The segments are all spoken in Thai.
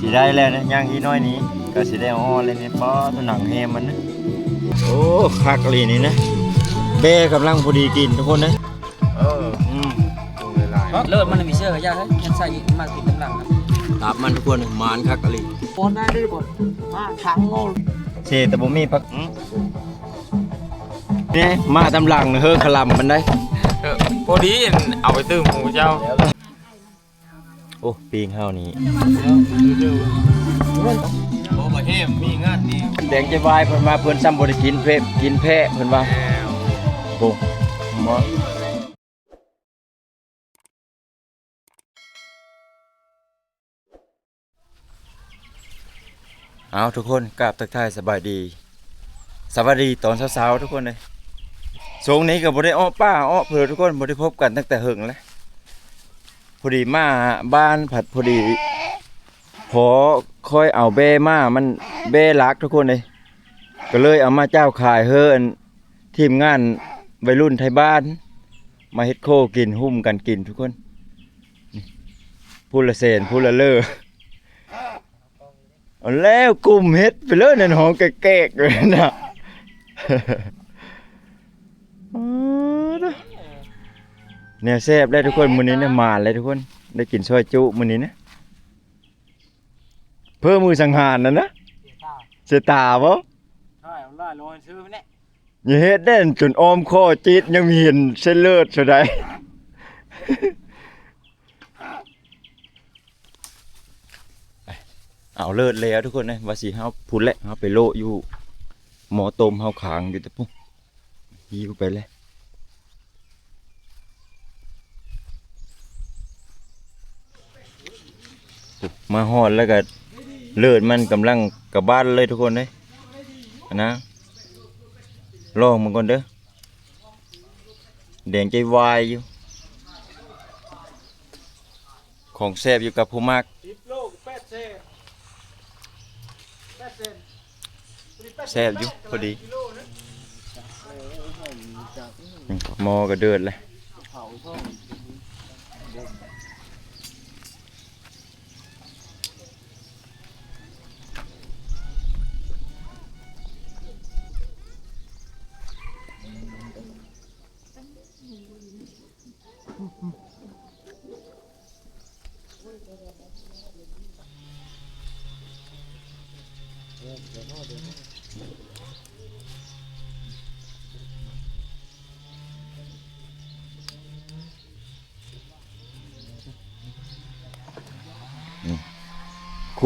สิได้แล้วนะย่างอีน้อยนี้ก็สิได้อ้อเลยนี่ป้อตัวหนังแฮมมันนะโอ้คักเลยนี่นะเบ้กำลังพอดีกินทุกคนนะเอออืมตรงเวลาเลิศมันมีเสื้อขยะให้แค่ใส่มาติดน้ำหลังครับตับมันทุกคนมานคักอะไรบอลได้ด้วยก่อนมาช้างโง่เชแต่บ่มีพักนี่มาตำลังเฮือขลำมันได้เออพอดีเอาไปตื้มหมูเจ้าโอ้ปีงเฮานี่โอ้มาเฮมมีงานนี่แดงจะวายเพิ่นมาเพิ่นซ้ำบ่ได้กินเพะกินแพะเพิ่นว่าโอ้หมอเอาทุกคนกราบทักทายสบายดี สวัสดีตอนเช้าๆทุกคนเลยช่วงนี้ก็บ่ได้อ้อป้าอ้อเพื่อทุกคนบ่ได้พบกันตั้งแต่หึงแล้ว อดีมาบ้านผัดพอดี พอค่อยเอาเบ้มามันเบ้รักทุกคนเลยก็เลยเอามาเจ้าขายเฮิรนทีมงานวัยรุ่นไทยบ้าน มาเฮ็ดโคกินหุ้มกันกินทุกคนพูดละเซนพูดละเลอเอแล้วกลุ่มเฮ็ดไปเลยนั่นหองแกกเลยนะ แนวแซ่บเลยทุกคนมื้อนี้เนี่ยมาเลยทุกคนได้กินซอยจุมื้อนี้นะเพิ่มมือสังหารนะนะเสยตาบ่ใช่เอาล่าลอยซื้อไปเนี่ยอย่าเฮ็ดเด่นจนออมคอจิตยังมีเห็นเส้นเลือดสุดใดเอาเลิศแล้วทุกคนนะว่าสิเฮาพูดแหละเฮาไปโลอยู่ หมอตมเฮาขางอยู่แต่ปุ๊บหิวไปเลยปุ๊บ มาฮอดแล้วก็เลือดมันกำลังกลับบ้านเลยทุกคนเลยนะลองมันก่อนเด้อแดงใจวายอยู่ ของแซบอยู่กับผู้มากแปดเซนแปดเซนแซ่บอยู่พอดีมหมอก็เดือดเลย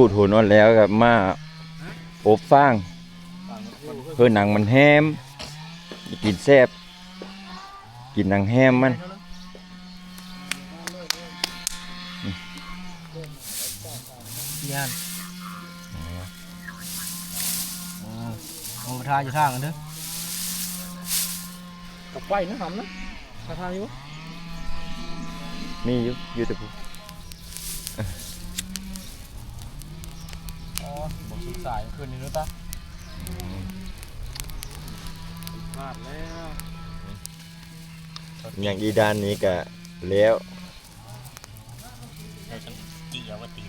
ก็ขูดหัวนอนแล้วกับมาอบฟางเพื่อหนังมันแฮมกินแซ่บกินหนังแฮมมันยานเอาทาอยู่ทางกันเด้อกับไฟนะทำนะทาทาอยู่มีอยู่อยู่แต่ผู้ อ๋อบอกสุดสาย คืนนี้นู้นตาพลาดแล้วอย่างอีดานนี้ก็แล้วจีเอาว่าตี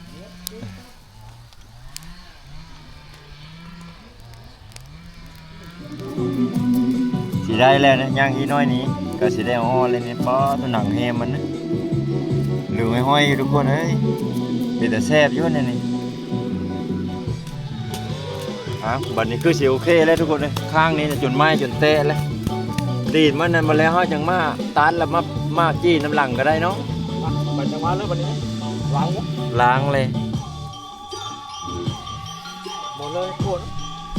สิได้แล้วนะย่างอีน้อยนี้ก็สิได้อ้อเลยนี่ป้อตัวหนังแฮมมันนะหรือไม่ห้อยทุกคนเฮ้ยเป็นแต่แซ่บอยู่นี่นี่ ฮะบัดนี้คือสิโอเคแล้วทุกคนเลยข้างนี้น่ะจนไม้จนเตะแล้วดีดมันนั่นมาแล้วเฮาจังมาตัดแล้วมามาจี้น้ำหลังก็ได้เนาะไปจังหวะเลยวันนี้วางวะล้างเลยหมดเลยโคน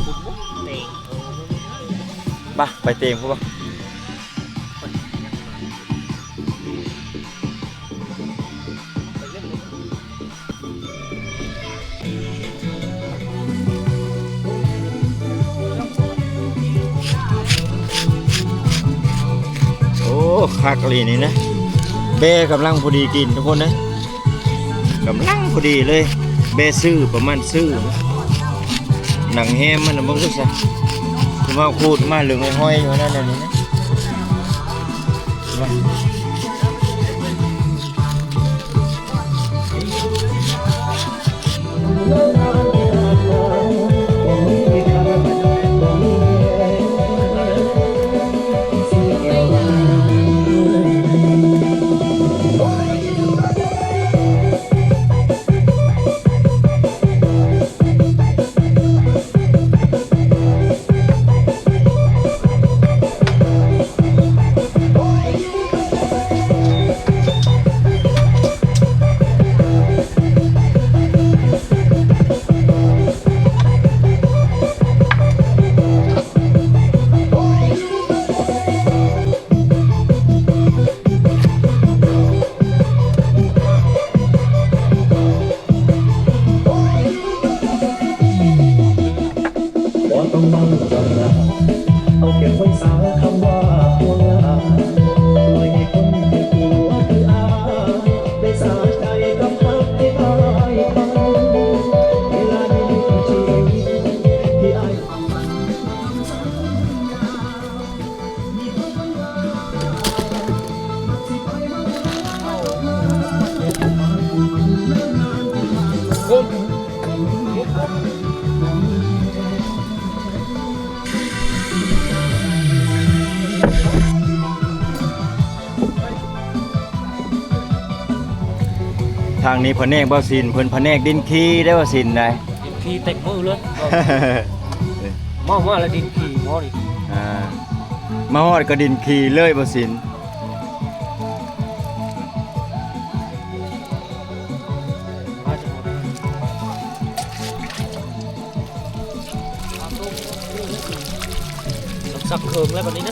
ขุดมุกเต่งไปไปเต็มเขาปะ อ้คักเลยนี่นะเบ้กำลังพอดีกินทุกคนนะกำลังพอดีเลย เบซื้อประมาณซื้อหนังแฮมมันนะมึงก็ใช่คือว่าคูดมาเหลืองห้อยอยู่นั่นนี่นะว่าางนี้พะแนกบ่สินเพิ่นพะแนกดินขี้ได้บ่สินได้ขี่เต็กมือเลยหม้อมาแล้วดินขี่หม้อดิอ่ามาฮอดก็ดินขี้เลยบ่สินมาจะหมดสักเคิมแล้วแบบนี้นะ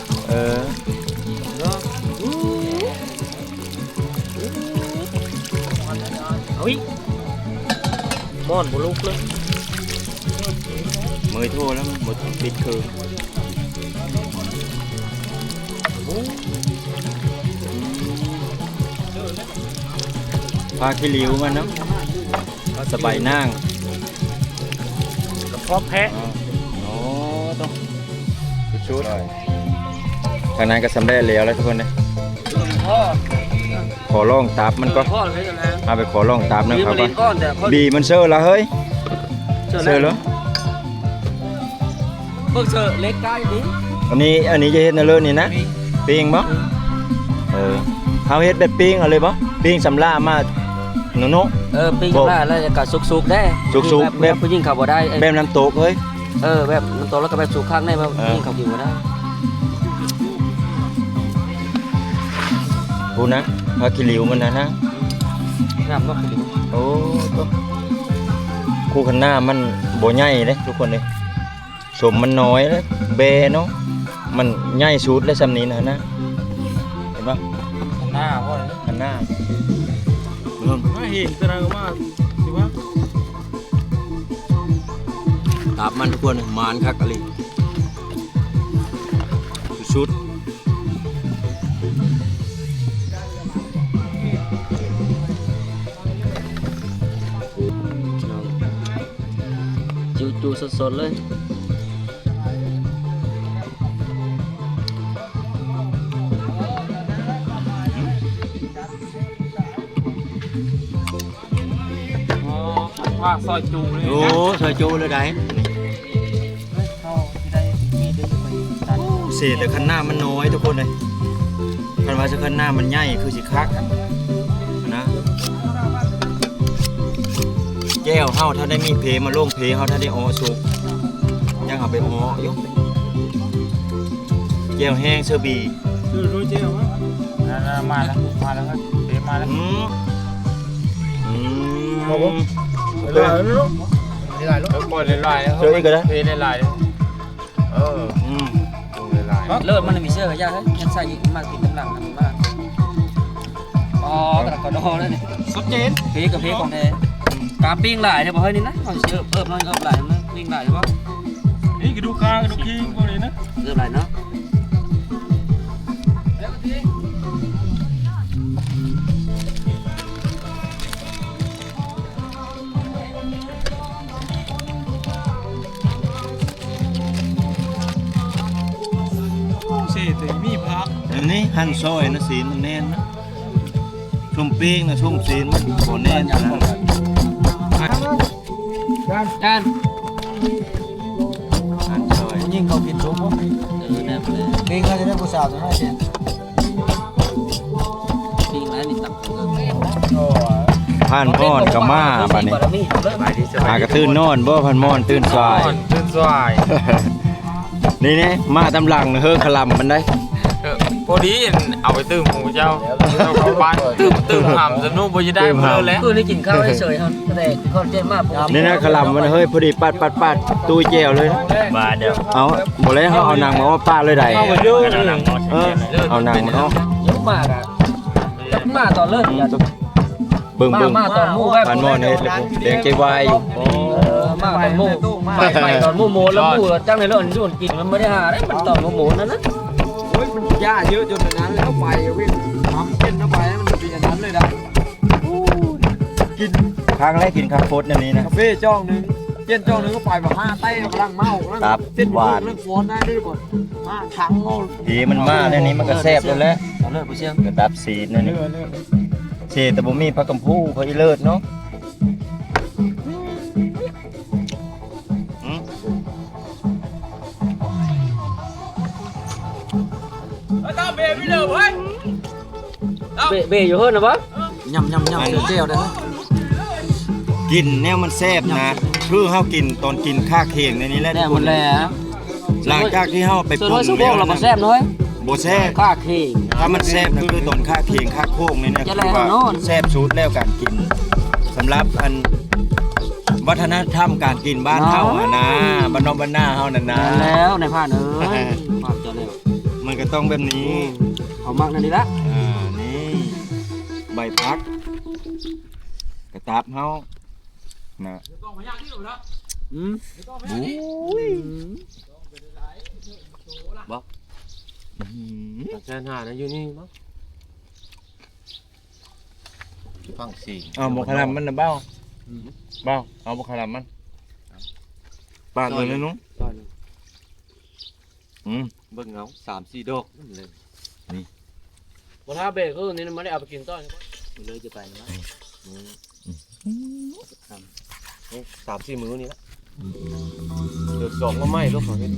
ม่อนบุลุกเลยมือโทรแล้วหมดปิดคือพาขี้หลิวมันเนาะสบายนั่งกระเพาะแพะโอ้ต้องชุดทางนั้นก็สำเร็จแล้วแล้วทุกคนเลยพ่อขอลองตับมันก็พ่อเลยกันแล้วเอาไปขอลองตับนะยืมครับมาเล่นก้อนแต่เขาบีมันเซอร์แล้วเฮ้ย เซอร์แล้วเพิ่งเจอเล็กใกล้ดิอันนี้อันนี้จะเฮ็ดในเรื่องนี้นะปิ้งบ่เออเฮาเฮ็ดแบบปิ้งเอาเลยบ่ปิ้งสำลามาหนูนเออปิ้งกันได้แล้วก็สุกๆได้สุกๆแบบผู้หญิงเขาบ่ได้เอ้ยแบบน้ำตกเฮ้ยเออแบบมันโตแล้วก็แบบสุกข้างได้แบบเออผู้หญิงเขากินบ่ได้พูนะพาขี้หลิวมันนะนะน้ำก็คือโอ้ตัว คู่ขันหน้ามันบ่ใหญ่เด้ทุกคนเลยสมมันน้อยเลยเบเนาะมันใหญ่สุดเลยซำนี้นะนะเห็นปะหน้าพ่อขันหน้าเริ่มไม่เห็นตารางมาสิว่าตับมันทุกคนมานคักอะไรสุด จูจูสดๆเลยอ๋อว่าซอยจูเลยโอ้ซอยจูเลยได้เขาได้มีดไปตัดเศษแต่คันหน้ามันน้อยทุกคนเลยคันว่าจะคันหน้ามันใหญ่คือสิคัก แก้วเฮาถ้าได้มีเพมาลงเพเฮาถ้าได้อ้อสุกยังเอาไปอ้อยกแก้วแห้งเชอร์บีคือรู้เจ้าว่ามาแล้วมาแล้วครับเดี๋ยวมาแล้วอืมอืมเรื่อยๆลูกเรื่อยๆลูกปล่อยเรื่อยๆแล้วเจออีกก็ได้เพลเรื่อยๆเอออืมเรื่อยๆเลิศมันมีเสื้อยากให้ยันใส่มากกินน้ำหลังน้ำมากอ๋อกระดกกระดอแล้วนี่สุดเจนเพกับเพของแท้ กาปิ้งหลายเนี่ยบอกให้นี่นะเอาเชื่อเพิ่มน้อยก็หลายนะปิ้งหลายใช่ปะนี่กระดูกกลางกระดูกขี้พวกนี้นะเริ่มหลายเนาะเสียแต่มีพักอันนี้หั่นซอยนะสีนมันแน่นนะชุ่มปิ้งนะชุ่มสีนมันโคแน่นนะ จานหั่นซอยยิงเขากินซุปปะเออแน่เลยปิ้งเขาจะได้ผู้สาวจะให้เสียปิ้งแล้วนี่ตับเออโอ้ผ่านม่อนกับมาบัดนี้ไปที่สหากระตื่นนอนบ่พันม่อนตื่นสายตื่นสายนี่นี่มาตำหลังเฮือขลำมันได้เออพอดีเอาไปตื้มหมูเจ้าเจ้าของ บ้านตื้มตื้มหำสนุกบ่จะได้เพิ่มแล้วคือนี่กินข้าวเฉยๆครับแต่คอนเทนต์มากปกตินี่นะขลำมันเฮ้ยพอดีปัดปัดปัดตู้แจวเลยนะมาเดี๋ยวเอาบ่เลยเขาเอานางมาว่าป้าเลยได้เอามาดูเออเอานางมาเอาเยอะมากอะมาตอนเลิกอย่าเบิ่งมาเบิ่งมาตอนมู่แบบพันม่อนเฮ็ดเลยพวกแดงใจวายอยู่โอ้เออมากตอนหมู่ไปไปตอนหมู่โมแล้วหมู่จังในเรื่องนี้มันกินมันไม่ได้หาได้มันตอนหมู่โมนั่นนะโอ้ยมันหญ้าเยอะจนแบบนั้นแล้วไปวิ่ง ทำเป็นเข้าไปให้มันเป็นอย่างนั้นเลยนะครั้งแรกกินคาโฟสอันนี้นะคาเฟ่จ้องหนึงเย็นจ้องหนึงก็ไปแบบห้าเต้กำลังเมาแล้วครับเต้นหวาน เรื่องฟ้อนได้ด้วยก่อนห้าครั้งโง่ดีมันมาแล้วนี้มันก็แซ่บแล้วแหละเอาเลิกไปเชียงกระดับสีนั่นนี่สีแต่บ่มีพระกัมพูพระอีเลิศเนาะอืมเบเบอยู่เฮิรนนะปะยำยำยำเสือเจลได้ไหมกินแนวมันแซ่บนะคือเฮากินตอนกินข้าเข่งในนี้แหละแน่หมดแล้วหลังจากที่เฮาไปส่วนปรุน้อยงสุโบกเราก็แซ่บน้อยบ่แซ่บข้าเข่ง ถ้ามันแซ่บก็คือตอนข้าเข่งข้าโค้งนี่นะจะคือแล้วว่าเนาะแซ่บสุดแล้วการกินสำหรับอันวัฒนธรรมการกินบ้านเฮาอะนะบ้านนอกบ้านนาเฮานั่นนะ แล้วในผ่านเอ้ยผ่านจะแล้วมันก็ต้องแบบนี้ เอามากนั่นดีละอ่านี่ ใบพัก กระตับเฮานะอืมแสนหานะอยู่นี่มั้งฟังสี่เอาบกคารามันนะเบ้าเบ้าเอาบกคารามันปาดเลยนะนุ้งอืมเบิ่งเงาสามสี่ดอกนั่นเลย วันท้าเบรกคือนี่ไม่ได้เอาไปกินต้อนเลยจะไปนะสามสี่มือนี่ละเดือดสองก็ไม่ลูกของเห็น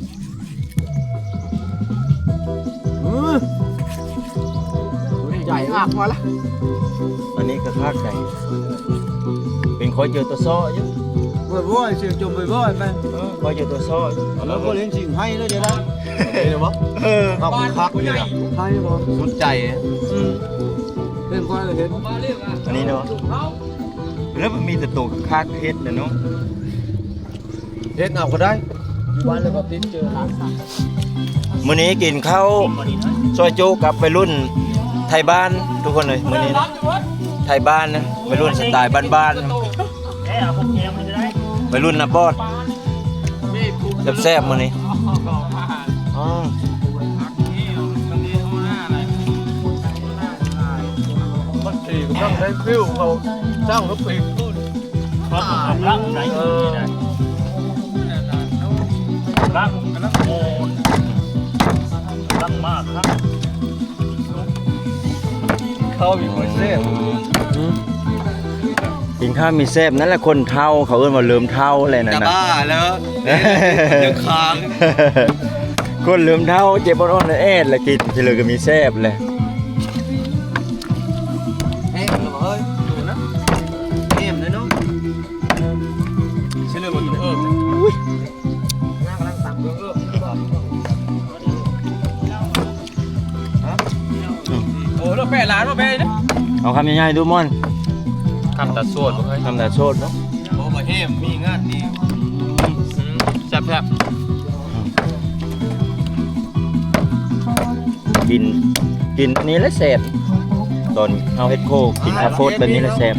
ใหญ่มากพอละอันนี้ก็ภาคใดเป็นคอยเจอตัวซ้ออยู่ บ่อยๆเสียงจมบ่อยๆไปเออคอยเจอตัวซ้ออยู่แล้วก็เล่นสิ่งให้เลยเดี๋ยวนะเห็นไหมเออข้าวคักนี่ละให้บ่สุดใจอืมเล่นควายเลยเห็นอันนี้เนาะแล้วมันมีแต่ตัวคาดเพชรนะเนาะเฮ็ดเอาก็ได้อยู่บ้านเลยก็ติดเจอหลานสาวมื้อนี้กินข้าวซอยจุกับไปรุ่นไทยบ้านทุกคนเลยมื้อนี้นะไทยบ้านนะไปรุ่นสไตล์บ้านๆนะ ไปรุ่นนะบอดแซ่บๆมื้อนี้อ๋อมันขี่กำลังได้ฟิวเขาจ้างเขาปีกเออเขาอยู่คนเซ่กิน ข้าวมีแซ่บนั่นแหละคนเท่าเขาเอิ้นว่าเลิมเท่าอะไรนั่นจะนะบ้าแล้วเดือดค้างคนเลิมเท่าเจ็บอ่อนๆแอดแล้วกินทีเหลยก็มีแซ่บเลยเฮ้ยเฮ้ยดูนะเอ็มเลยเนาะใช่เลยมันเออหน้ากำลังตักเออโอ้แล้วแปะหลานมาแปะเนี่ยเอาคำง่ายๆดูม่อน คำตัดสวดบ่เคยคำแต่โชดเนาะโอ้มาเฮมมีงานดีแซ่บแซ่บกินกินอันนี้แหละแซ่บตอนเอาเฮ็ดโคกินข้าวโพดแบบนี้แหละแซ่บ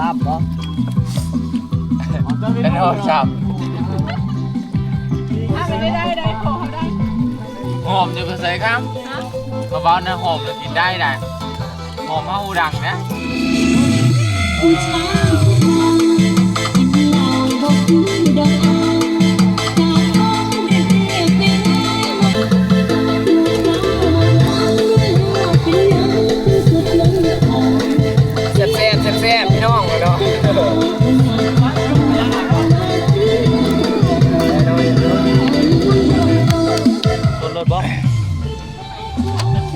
ลาบเหรอเป็นหอมชามหอมจะไปใส่ครับมาบ้านนะหอมจะกินได้ได้ห อมมาดังนะแซ่บแซ่บแซ่บแซ่บพี่น้องเลยเนาะ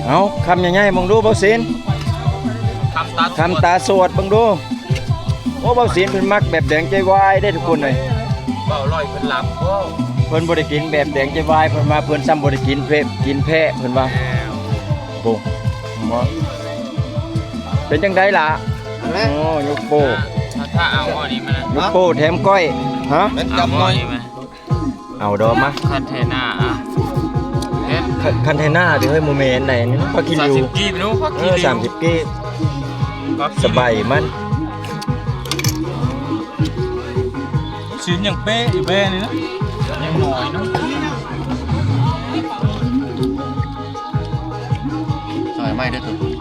เอาคำง่ายๆบังดูเบาศีลคำตัดคำตาสวดบังดู โอ้เบาศีลเพิ่นมักแบบแดงใจวายได้ทุกคนเลยเบาลอยเป็นลำโอ้เพิ่นบ่ได้กินแบบแดงใจวายเพิ่นมาเพิ่นซ้ำบ่ได้กินเพะกินแพะเพิ่นว่าโป่หมอเป็นจังไดล่ะโอ้ยกโป้ถ้าถ้าเอาอันนี้มานะยกโป้แถมก้อยฮะเป็นเอากำอัน้อนยนี้มาเอาดอกมาคันเทน่าอะเฮ็ดคันคันเทน่าดิเฮ้ยโมเมนต์ไหนนี่นะพอกินสามอยู่สิบกีบนู้พักเอกีอสามสิบกีบ สบายมันชิ้นอย่างเป๊ะอยู่เป๊ะนี่นะยังน้อยนะใส่ไม่ได้ตัว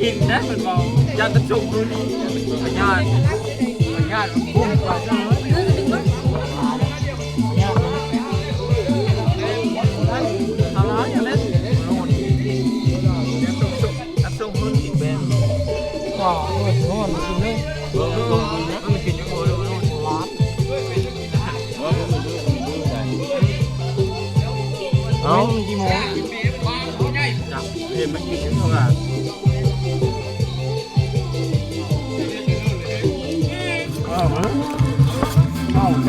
กินนะมันบอกยาตัดจงพื้นพญานพญานพุ่งกว่าจ้ายอ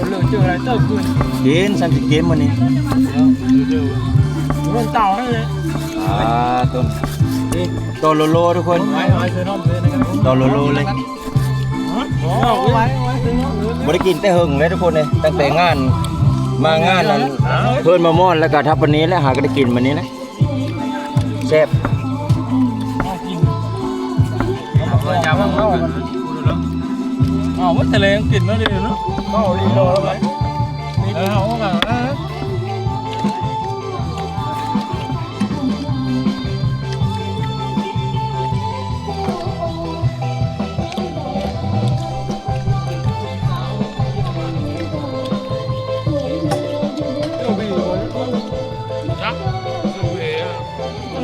เลือกเจออะไรเติมขึ้นกินสันติเกมวันนี้เงินเต่าได้เลยอ่าต้นตอโลโลทุกคนไว้ไว้ซื้อนมเลยนะครับตอโลโลเลยโอ้ไว้ไว้ซื้อนมเลยบ่ได้กินแต่หึงเลยทุกคนเลยตั้งแต่งาน มางานนั้นเพิ่นมาม่อนแล้วก็ทับวันนี้แล้วหาก็ได้กินวันนี้นะแซ่บเพื่อนยา ว่าทะเลอังกฤษนั่นเองเนาะเข้าลีโลแล้วไหมเออเอาแบบเออ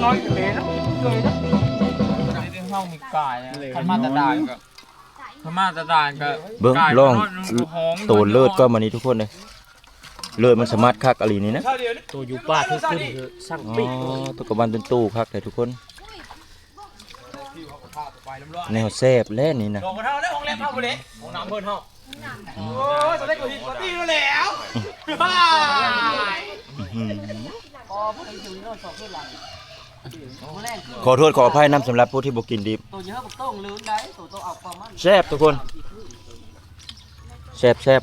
น้อยเลยนะเลยนะในห้องมีกายขันมาตรฐานก็ ขันมาตรฐานก็เบิ่งลองโตเลิศก็มานี้ทุกคนเลยเลิศมันสามารถคักอะไรนี่นะตัวอยู่ป้าที่ขึ้นคือสั่งอ๋อปีกตัวกระบาลต้นตู้คักเลยทุกคนแนวแซ่บแล้วนี่นะของเท่าได้ของเล็บเท่าเลยของน้ำเพิ่นเท่าโอ้ยจะได้กว่าที่กว่าที่แล้วบ้าอื้อหือ ขอโทษขออภัยน้ำสำหรับผู้ที่บกินดิบตัวเยอะต้องลื้นได้ตัวต้องเอาความมันแซ่บทุกคนแซ่บแซ่บ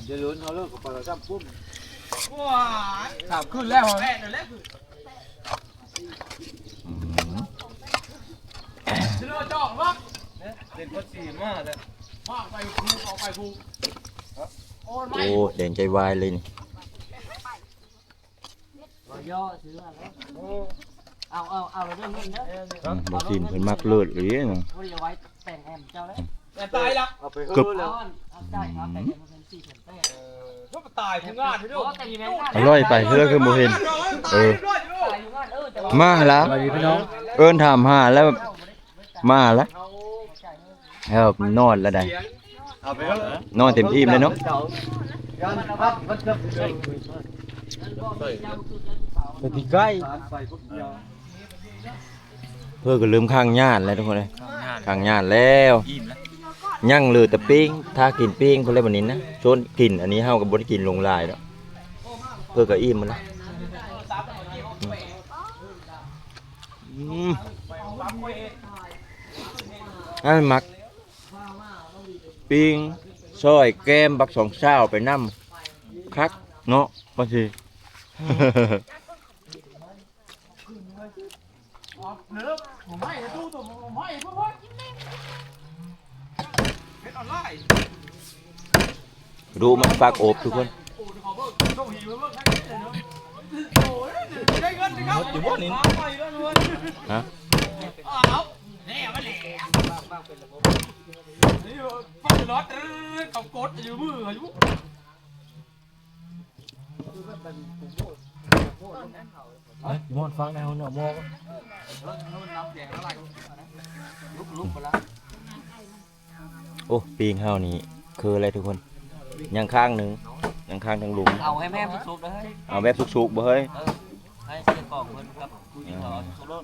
ขับขึ้นแล้วแม่เดี๋ยวเล็บคือเราจ่องวะเด็กก็สีมากเลยว่าไปคูเอาไปคูโอ้ยไม่โอ้แดงใจวายเลยนี่ เอาเอาเอาเรื่องนี้นะอืมบ่กินเพิ่นมักเลิศเลยนะเขาจะไว้แต่งแอมเจ้าเลยแต่ตายละเอาไปกึบเอาเอาได้ครับแต่งแอมเป็นสี่แผ่นแป้งก็ตายทั้งงานที่เพนู่ราะแต่มีแมงอร่อยไปเฮือคือบ่เห็น เออ ตายอยู่งานเออแต่ว่ามาแล้วเอิ้นถามหาแล้วมาแล้วเออนอนแล้วได้เอาไปเถอะนอนเต็มอิ่มเลยเนาะยันครับมันจะไปที่ใกล้ เพื่อก็ลืมข้างญาติแล้วทุกคนเลยข้างญาติแล้วอิ่มแล้วยังเหลือแต่ปิ้งถ้ากินปิ้งเพิ่นเลยวันนี้นะชวนกินอันนี้เฮาก็บ่ได้กินลงลายแล้วเพื่อก็อิ่มมันแล้วอืมอันมักปิ้งซอยแก้มบักสองเช้าไปนำคักเนาะบ่ ดูมันฝากโอบทุกคนอยู่บ้านนี่ฮะมอน ฟังแนวเนาะมองโอ้ปีงเฮานี่คืออะไรทุกคนยังข้างหนึ่งยังข้างทางหลุมเอาให้แม่สุกๆเลย เอาแบบสุกๆบ่เฮ้ยให้เสียกล่องเพิ่นครับผู้หญิงเราสุกร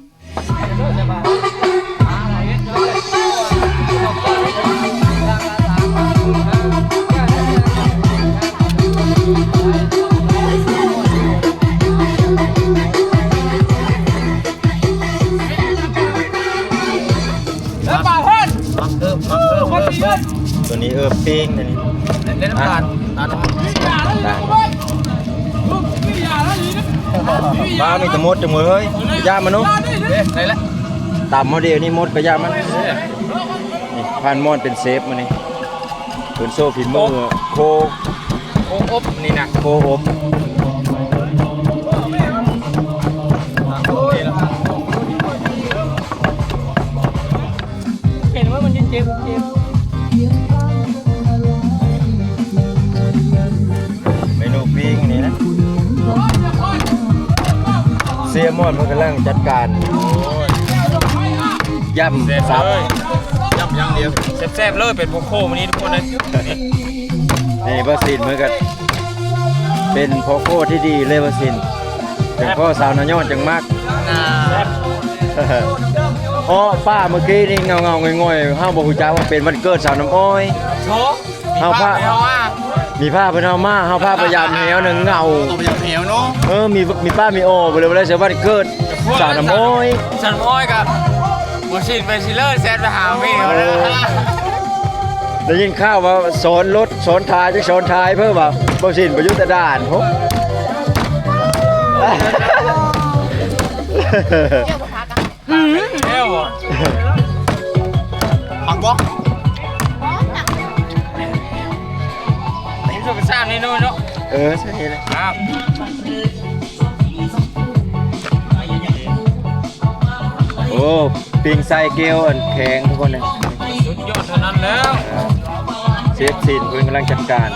สมักเพิ่มมักเพิ่มตัว นี้เออปิ้งอันนี้เล่นน้ำตาลตาลต่างบ้ามีแต่มดจังเลยเฮ้ยย่ามันนุ๊กเอ๊ะไหนละตามโมเดลนี่มดก็ย่ามันนี่พันมอนเป็นเซฟมันนี่เป็นโซ่ฝีมือโคโคอบนี่นะโคอบ มอนมันกำลังจัดการย่เสร็จำซับเลยย่ำอย่างเดียวแซ่บๆเลยเป็นโพโควันนี้ทุกคนเลยนี่นี่บาซินเหมือนกันเป็นโพโก้ที่ดีเลยบาซินเป็นพ่อสาวนายอนจังมากอ๋อป้าเมื่อกี้นี่เงาเงาๆง่อยๆห้าบอกคุณจ้าว่าเป็นวันเกิดสาวน้ำอ้อยโชว์มีเอาผ้าผ้าไหมเอาว่า มีผ้าเป็นเอามาเฮาผ้าพยายามแหวหนึ่งเงา ตัวเป็นเหวเนาะเออ มีมีป้ามีโอไปเลยไปเลยเสียวันเกิดสาวน้ำอ้อยฉันอ้อยกับบูชินเฟซิเลอร์แซดไปหาเมีเขาเลยได้ยินข่าวว่าสอนรถสอนท้ายจะสอนท้ายเพิ่มว่าบ่สินประยุทธ์ด่านพบเอ้วปั เนาะเออใช่เลยครับโอ้ปิงไส้เกลียวอันแข็งทุกคนเลยสุดยอดเท่านั้นแล้วเชฟสินเพิ่นกำลังจัดการ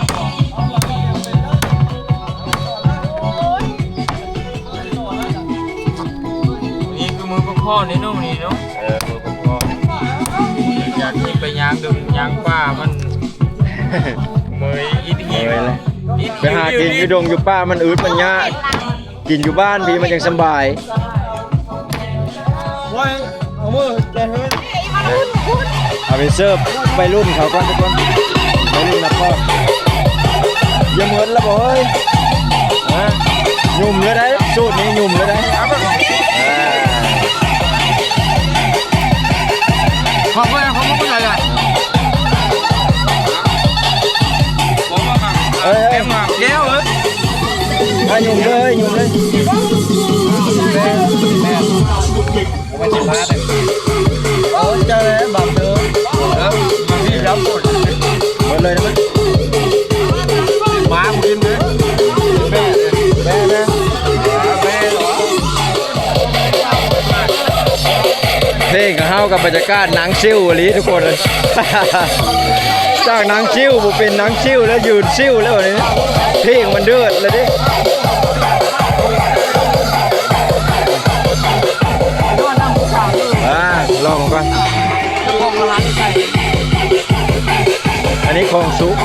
นี่คือมือพ่อนี่นู่นนี่เนาะเออมือผมพ่ออยากที่ไปยางดึงยางป้ามันเมยอินเอหิวอเลย ไปหากินอยู่ดงอยู่ป่ามันอืดมันยากกินอยู่บ้านพี่มันยังสำบายโอ้ยเอามือแกเฮ้ยเอาไปเสิร์ฟไปรุ่นเขาก่อนทุกคนไปรุ่นนะพ่ออย่าเหมือนละบ่เฮ้ยฮะหยุ่มเลยได้สูตรนี้หยุ่มเลยได้อ่าขอบคุณ มาหยุ่มเลยหยุ่มเลยเออเจอแล้วบังเด้อเออพี่รับหมดหมดเลยนะมั้ยมากินเลยแม่แม่แม่แม่เหรอเพลงกับเฮากับบรรยากาศนังชิวอลีทุกคนเลย จากนังชิวบุเป็นนังชิวแล้วยืนชิวแล้ววันนี้เพลงมันเดือดเลยดิอ่าลองก่อนอันนี้ของซุป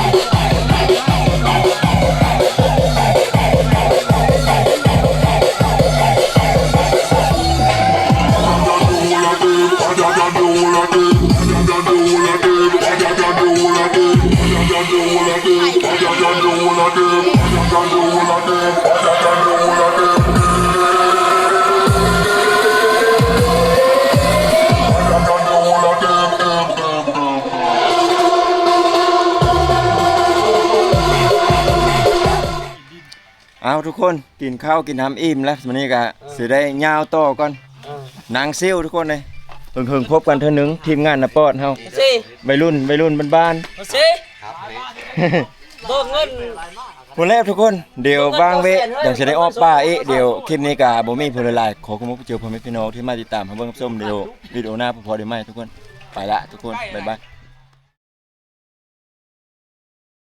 ทุกคนกินข้าวกินน้ำอิ่มแล้ววันนี้ก็สิได้ยาวต่อก่อนหนังซิ่วทุกคนเลยเพิ่งเพิ่งพบกันเท่านึงทีมงานนะปอดเฮาสิวัยรุ่นวัยรุ่นบ้านมาสิๆเบิกเงินคนแรกทุกคนเดี๋ยววางเวะอย่างจะได้ออกป้าเอ๊ะเดี๋ยวคลิปนี้กับบ่มีผลลายขอขอบคุณผู้เจอพ่อแม่พี่น้องที่มาติดตามรับเบิ่งรับชมเดี๋ยววิดีโอหน้าพอๆได้ไหมทุกคนไปละทุกคนบ๊ายบาย